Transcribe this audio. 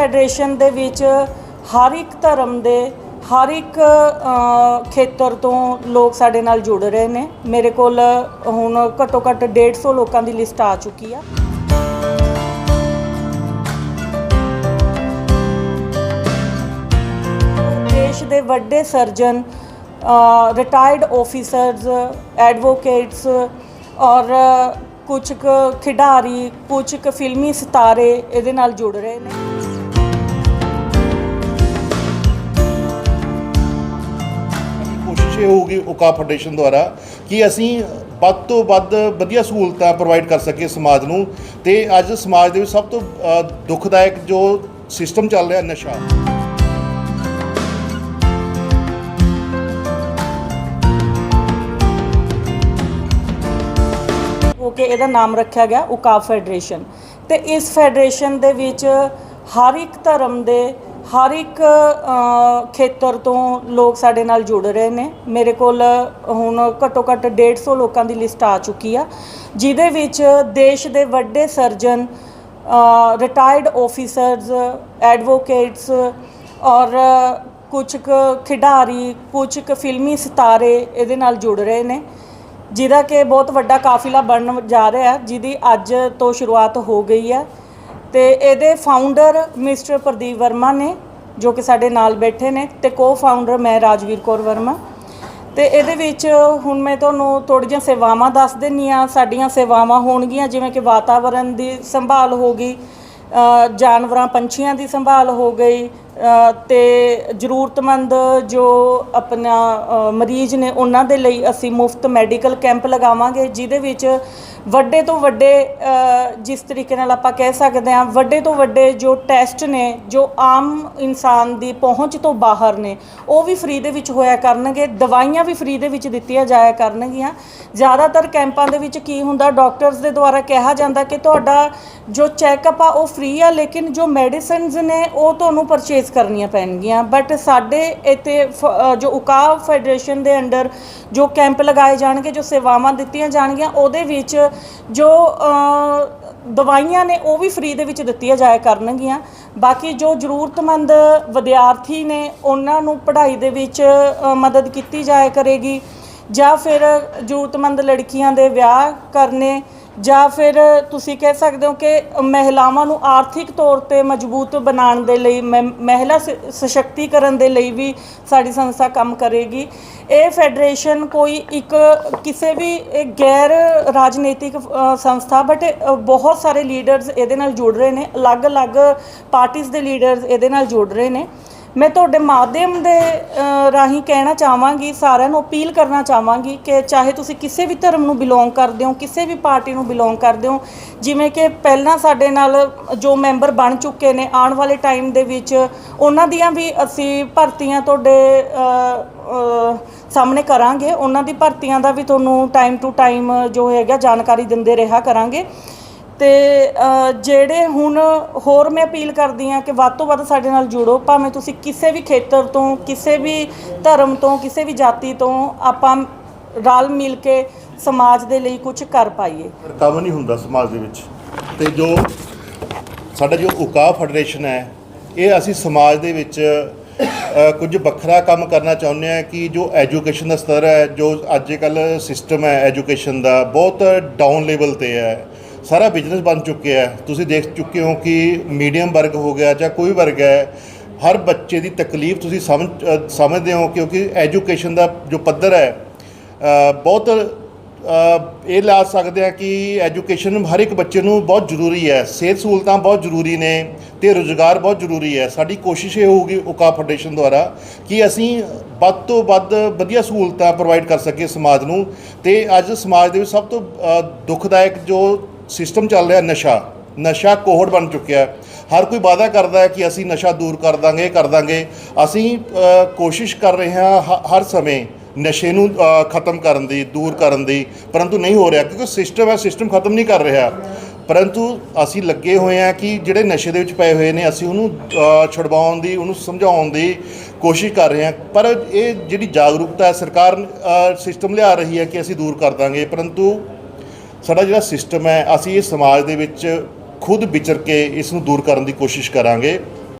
Federation ਦੇ ਵਿੱਚ ਹਰ ਇੱਕ ਧਰਮ ਦੇ, ਹਰ ਇੱਕ ਖੇਤਰ ਤੋਂ ਲੋਕ ਸਾਡੇ ਨਾਲ ਜੁੜ ਰਹੇ ਨੇ। ਮੇਰੇ ਕੋਲ ਹੁਣ ਘੱਟੋ ਘੱਟ 150 ਲੋਕਾਂ ਦੀ ਲਿਸਟ ਆ ਚੁੱਕੀ ਆ। ਦੇਸ਼ ਦੇ ਵੱਡੇ ਸਰਜਨ ਰਿਟਾਇਰਡ ਆਫੀਸਰਸ ਐਡਵੋਕੇਟਸ ਔਰ ਕੁਝ ਕੁ ਖਿਡਾਰੀ ਕੁਝ ਕੁ ਫਿਲਮੀ ਸਿਤਾਰੇ ਇਹਦੇ ਨਾਲ ਜੁੜ ਰਹੇ ਨੇ। ਕੋਸ਼ਿਸ਼ ਇਹ ਹੋਊਗੀ ਓਕਾ ਫਾਊਂਡੇਸ਼ਨ ਦੁਆਰਾ ਕਿ ਅਸੀਂ ਵੱਧ ਤੋਂ ਵੱਧ ਵਧੀਆ ਸਹੂਲਤਾਂ ਪ੍ਰੋਵਾਈਡ ਕਰ ਸਕੀਏ ਸਮਾਜ ਨੂੰ ਤੇ ਅੱਜ ਸਮਾਜ ਦੇ ਵਿੱਚ ਸਭ ਤੋਂ ਅ, ਦੁਖਦਾਇਕ ਜੋ ਸਿਸਟਮ ਚੱਲ ਰਿਹਾ ਨਸ਼ਾ। ਓਕੇ ਇਹਦਾ ਨਾਮ ਰੱਖਿਆ ਗਿਆ ਉਕਾਬ ਫੈਡਰੇਸ਼ਨ। ਤੇ ਇਸ ਫੈਡਰੇਸ਼ਨ ਦੇ ਵਿੱਚ ਹਰ ਇੱਕ ਧਰਮ ਦੇ ਹਰ ਇੱਕ ਖੇਤਰ ਤੋਂ ਲੋਕ ਸਾਡੇ ਨਾਲ ਜੁੜ ਰਹੇ ਨੇ। ਮੇਰੇ ਕੋਲ ਹੁਣ ਘੱਟੋ ਘੱਟ 150 ਲੋਕਾਂ ਦੀ ਲਿਸਟ ਆ ਚੁੱਕੀ ਆ, ਜਿਹਦੇ ਵਿੱਚ ਦੇਸ਼ ਦੇ ਵੱਡੇ ਸਰਜਨ ਰਿਟਾਇਰਡ ਆਫੀਸਰਸ ਐਡਵੋਕੇਟਸ ਔਰ ਕੁਝ ਕੁ ਖਿਡਾਰੀ ਕੁਝ ਕੁ ਫਿਲਮੀ ਸਿਤਾਰੇ ਇਹਦੇ ਨਾਲ ਜੁੜ ਰਹੇ ਨੇ, ਜਿਹਦਾ ਕਿ ਬਹੁਤ ਵੱਡਾ ਕਾਫਿਲਾ ਬਣਨ ਜਾ ਰਿਹਾ, ਜਿਹਦੀ ਅੱਜ ਤੋਂ ਸ਼ੁਰੂਆਤ ਹੋ ਗਈ ਹੈ ਤੇ ਇਹਦੇ ਫਾਊਂਡਰ ਮਿਸਟਰ ਪ੍ਰਦੀਪ ਵਰਮਾ ਨੇ ਜੋ ਕਿ ਸਾਡੇ ਨਾਲ ਬੈਠੇ ਨੇ ਤੇ ਕੋ-ਫਾਊਂਡਰ ਮੈਂ ਰਾਜਵੀਰ ਕੌਰ ਵਰਮਾ। ਤੇ ਇਹਦੇ ਵਿੱਚ ਹੁਣ ਮੈਂ ਤੁਹਾਨੂੰ ਥੋੜ੍ਹੀਆਂ ਸੇਵਾਵਾਂ ਦੱਸ ਦਿੰਨੀ ਆ ਸਾਡੀਆਂ ਸੇਵਾਵਾਂ ਹੋਣਗੀਆਂ ਜਿਵੇਂ ਕਿ ਵਾਤਾਵਰਣ ਦੀ ਸੰਭਾਲ ਹੋ ਗਈ ਜਾਨਵਰਾਂ ਪੰਛੀਆਂ ਦੀ ਸੰਭਾਲ ਹੋ ਗਈ ਅ, ਤੇ ਜ਼ਰੂਰਤਮੰਦ ਜੋ ਆਪਣਾ ਮਰੀਜ਼ ਨੇ ਉਹਨਾਂ ਦੇ ਲਈ ਅਸੀਂ ਮੁਫਤ ਮੈਡੀਕਲ ਕੈਂਪ ਲਗਾਵਾਂਗੇ ਜਿਹਦੇ ਵਿੱਚ ਵੱਡੇ ਤੋਂ ਵੱਡੇ ਜਿਸ ਤਰੀਕੇ ਨਾਲ ਆਪਾਂ ਕਹਿ ਸਕਦੇ ਹਾਂ, ਵੱਡੇ ਤੋਂ ਵੱਡੇ ਜੋ ਟੈਸਟ ਨੇ, ਜੋ ਆਮ ਇਨਸਾਨ ਦੀ ਪਹੁੰਚ ਤੋਂ ਬਾਹਰ ਨੇ, ਉਹ ਵੀ ਫ੍ਰੀ ਦੇ ਵਿੱਚ ਹੋਇਆ ਕਰਨਗੇ, ਦਵਾਈਆਂ ਵੀ ਫ੍ਰੀ ਦੇ ਵਿੱਚ ਦਿੱਤੀਆਂ ਜਾਇਆ ਕਰਨਗੀਆਂ। ਜ਼ਿਆਦਾਤਰ ਕੈਂਪਾਂ ਦੇ ਵਿੱਚ ਕੀ ਹੁੰਦਾ ਡਾਕਟਰਸ ਦੇ ਦੁਆਰਾ ਕਿਹਾ ਜਾਂਦਾ ਕਿ ਤੁਹਾਡਾ ਜੋ ਚੈੱਕਅਪ ਆ, ਉਹ ਫ੍ਰੀ ਆ, ਲੇਕਿਨ ਜੋ ਮੈਡੀਸਿਨਸ ਨੇ, ਉਹ ਤੁਹਾਨੂੰ ਪਰਚੇਸ ਕਰਨੀਆਂ ਪੈਣਗੀਆਂ। ਬਟ ਸਾਡੇ ਇੱਥੇ ਫ- ਜੋ ਉਕਾ ਫੈਡਰੇਸ਼ਨ ਦੇ ਅੰਡਰ ਜੋ ਕੈਂਪ ਲਗਾਏ ਜਾਣਗੇ, ਜੋ ਸੇਵਾਵਾਂ ਦਿੱਤੀਆਂ ਜਾਣਗੀਆਂ, ਉਹਦੇ ਵਿੱਚ ਜੋ ਦਵਾਈਆਂ ਨੇ ਉਹ ਵੀ ਫ੍ਰੀ ਦੇ ਵਿੱਚ ਦਿੱਤੀਆਂ ਜਾਇਆ ਕਰਨਗੀਆਂ। ਬਾਕੀ ਜੋ ਜ਼ਰੂਰਤਮੰਦ ਵਿਦਿਆਰਥੀ ਨੇ, ਉਹਨਾਂ ਨੂੰ ਪੜ੍ਹਾਈ ਦੇ ਵਿੱਚ ਮਦਦ ਕੀਤੀ ਜਾਇਆ ਕਰੇਗੀ। ਜਾਂ ਫਿਰ ਜ਼ਰੂਰਤਮੰਦ ਲੜਕੀਆਂ ਦੇ ਵਿਆਹ ਕਰਨੇ ਜਾਂ ਫਿਰ ਤੁਸੀਂ ਕਹਿ ਸਕਦੇ ਹੋ ਕਿ ਮਹਿਲਾਵਾਂ ਨੂੰ ਆਰਥਿਕ ਤੌਰ ਤੇ ਮਜ਼ਬੂਤ ਬਣਾਉਣ ਦੇ ਲਈ ਮਹਿ- ਮਹਿਲਾ ਸ- ਸਸ਼ਕਤੀਕਰਨ ਦੇ ਲਈ ਵੀ ਸਾਡੀ ਸੰਸਥਾ ਕੰਮ ਕਰੇਗੀ। ਇਹ ਫੈਡਰੇਸ਼ਨ ਕੋਈ ਇੱਕ ਕਿਸੇ ਵੀ ਇਹ ਗੈਰ ਰਾਜਨੀਤਿਕ ਅ, ਸੰਸਥਾ ਬਟ ਬਹੁਤ ਸਾਰੇ ਲੀਡਰਸ ਇਹਦੇ ਨਾਲ ਜੁੜ ਰਹੇ ਨੇ। ਅਲੱਗ-ਅਲੱਗ ਪਾਰਟੀਆਂ ਦੇ ਲੀਡਰਸ ਇਹਦੇ ਨਾਲ ਜੁੜ ਰਹੇ ਨੇ। ਮੈਂ ਤੁਹਾਡੇ ਮਾਧਿਅਮ ਦੇ ਰਾਹੀਂ ਕਹਿਣਾ ਚਾਹਾਂਗੀ, ਸਾਰਿਆਂ ਨੂੰ ਅਪੀਲ ਕਰਨਾ ਚਾਹਾਂਗੀ ਕਿ ਚਾਹੇ ਤੁਸੀਂ ਕਿਸੇ ਵੀ ਧਰਮ ਨੂੰ ਬਿਲੋਂਗ ਕਰਦੇ ਹੋ, ਕਿਸੇ ਵੀ ਪਾਰਟੀ ਨੂੰ ਬਿਲੋਂਗ ਕਰਦੇ ਹੋ, ਜਿਵੇਂ ਕਿ ਪਹਿਲਾਂ ਸਾਡੇ ਨਾਲ ਜੋ ਮੈਂਬਰ ਬਣ ਚੁੱਕੇ ਨੇ, ਆਉਣ ਵਾਲੇ ਟਾਈਮ ਦੇ ਵਿੱਚ ਉਹਨਾਂ ਦੀਆਂ ਵੀ ਅਸੀਂ ਭਰਤੀਆਂ ਤੁਹਾਡੇ ਸਾਹਮਣੇ ਕਰਾਂਗੇ, ਉਹਨਾਂ ਦੀ ਭਰਤੀਆਂ ਦਾ ਵੀ ਤੁਹਾਨੂੰ ਟਾਈਮ ਟੂ ਟਾਈਮ ਜੋ ਹੈਗਾ ਜਾਣਕਾਰੀ ਦਿੰਦੇ ਰਿਹਾ ਕਰਾਂਗੇ। ਤੇ ਜਿਹੜੇ ਹੁਣ ਹੋਰ ਮੈਂ ਅਪੀਲ ਕਰਦੀ ਹਾਂ ਕਿ ਵੱਧ ਤੋਂ ਵੱਧ ਸਾਡੇ ਨਾਲ ਜੁੜੋ, ਭਾਵੇਂ ਤੁਸੀਂ ਕਿਸੇ ਵੀ ਖੇਤਰ ਤੋਂ, ਕਿਸੇ ਵੀ ਧਰਮ ਤੋਂ, ਕਿਸੇ ਵੀ ਜਾਤੀ ਤੋਂ ਆਪਾਂ ਰਲ ਮਿਲ ਕੇ ਸਮਾਜ ਦੇ ਲਈ ਕੁਝ ਕਰ ਪਾਈਏ। ਪਰ ਕੰਮ ਨਹੀਂ ਹੁੰਦਾ ਸਮਾਜ ਦੇ ਵਿੱਚ। ਤੇ ਜੋ ਸਾਡਾ ਜੋ ਉਕਾ ਫੈਡਰੇਸ਼ਨ ਹੈ, ਇਹ ਅਸੀਂ ਸਮਾਜ ਦੇ ਵਿੱਚ ਕੁਝ ਵੱਖਰਾ ਕੰਮ ਕਰਨਾ ਚਾਹੁੰਦੇ ਹਾਂ ਕਿ ਜੋ ਐਜੂਕੇਸ਼ਨ ਦਾ ਸਤਰ ਹੈ, ਜੋ ਅੱਜ ਕੱਲ ਸਿਸਟਮ ਹੈ ਐਜੂਕੇਸ਼ਨ ਦਾ, ਬਹੁਤ ਡਾਊਨ ਲੈਵਲ ਤੇ ਹੈ। ਸਾਰਾ ਬਿਜ਼ਨਸ ਬਣ ਚੁੱਕਿਆ ਹੈ। ਤੁਸੀਂ ਦੇਖ ਚੁੱਕੇ ਹੋ ਕਿ ਮੀਡੀਅਮ ਵਰਗ ਹੋ ਗਿਆ ਜਾਂ ਕੋਈ ਵਰਗ ਹੈ, ਹਰ ਬੱਚੇ ਦੀ ਤਕਲੀਫ ਤੁਸੀਂ ਸਮਝ ਸਮਝਦੇ ਹੋ ਕਿਉਂਕਿ ਐਜੂਕੇਸ਼ਨ ਦਾ ਜੋ ਪੱਧਰ ਹੈ ਬਹੁਤ ਇਹ ਲਾ ਸਕਦੇ ਆ ਕਿ ਐਜੂਕੇਸ਼ਨ ਹਰ ਇੱਕ ਬੱਚੇ ਨੂੰ ਬਹੁਤ ਜ਼ਰੂਰੀ ਹੈ। ਸਿਹਤ ਸਹੂਲਤਾਂ ਬਹੁਤ ਜ਼ਰੂਰੀ ਨੇ ਤੇ ਰੋਜ਼ਗਾਰ ਬਹੁਤ ਜ਼ਰੂਰੀ ਹੈ। ਸਾਡੀ ਕੋਸ਼ਿਸ਼ ਇਹ ਹੋਊਗੀ ਓਕਾ ਫਾਊਂਡੇਸ਼ਨ ਦੁਆਰਾ ਕਿ ਅਸੀਂ ਵੱਧ ਤੋਂ ਵੱਧ ਵਧੀਆ ਸਹੂਲਤਾਂ ਪ੍ਰੋਵਾਈਡ ਕਰ ਸਕੀਏ ਸਮਾਜ ਨੂੰ ਤੇ ਅੱਜ ਸਮਾਜ ਦੇ ਵਿੱਚ ਸਭ ਤੋਂ ਦੁੱਖਦਾਇਕ ਜੋ ਸਿਸਟਮ ਚੱਲ ਰਿਹਾ ਨਸ਼ਾ ਨਸ਼ਾ ਕੋਹੜ ਬਣ ਚੁੱਕਿਆ ਹਰ ਕੋਈ ਵਾਅਦਾ ਕਰਦਾ ਹੈ ਕਿ ਅਸੀਂ ਨਸ਼ਾ ਦੂਰ ਕਰ ਦਾਂਗੇ ਕਰ ਦਾਂਗੇ। ਅਸੀਂ ਕੋਸ਼ਿਸ਼ ਕਰ ਰਹੇ ਹਾਂ ਹ- ਹਰ ਸਮੇਂ ਨਸ਼ੇ ਨੂੰ ਖਤਮ ਕਰਨ ਦੀ, ਦੂਰ ਕਰਨ ਦੀ, ਪਰੰਤੂ ਨਹੀਂ ਹੋ ਰਿਹਾ, ਕਿਉਂਕਿ ਸਿਸਟਮ ਹੈ, ਸਿਸਟਮ ਖਤਮ ਨਹੀਂ ਕਰ ਰਿਹਾ। ਪਰੰਤੂ ਅਸੀਂ ਲੱਗੇ ਹੋਏ ਹਾਂ ਕਿ ਜਿਹੜੇ ਨਸ਼ੇ ਦੇ ਵਿੱਚ ਪਏ ਹੋਏ ਨੇ, ਅਸੀਂ ਉਹਨੂੰ ਛੁਡਵਾਉਣ ਦੀ, ਉਹਨੂੰ ਸਮਝਾਉਣ ਦੀ ਕੋਸ਼ਿਸ਼ ਕਰ ਰਹੇ ਹਾਂ। ਪਰ ਇਹ ਜਿਹੜੀ ਜਾਗਰੂਕਤਾ ਹੈ, ਸਰਕਾਰ ਸਿਸਟਮ ਲਿਆ ਰਹੀ ਹੈ ਕਿ ਅਸੀਂ ਦੂਰ ਕਰ ਦਾਂਗੇ। ਪਰੰਤੂ ਸਾਡਾ ਜਿਹੜਾ ਸਿਸਟਮ ਹੈ, ਅਸੀਂ ਇਹ ਸਮਾਜ ਦੇ ਵਿੱਚ ਖੁਦ ਵਿਚਰ ਕੇ ਇਸ ਨੂੰ ਦੂਰ ਕਰਨ ਦੀ ਕੋਸ਼ਿਸ਼ ਕਰਾਂਗੇ।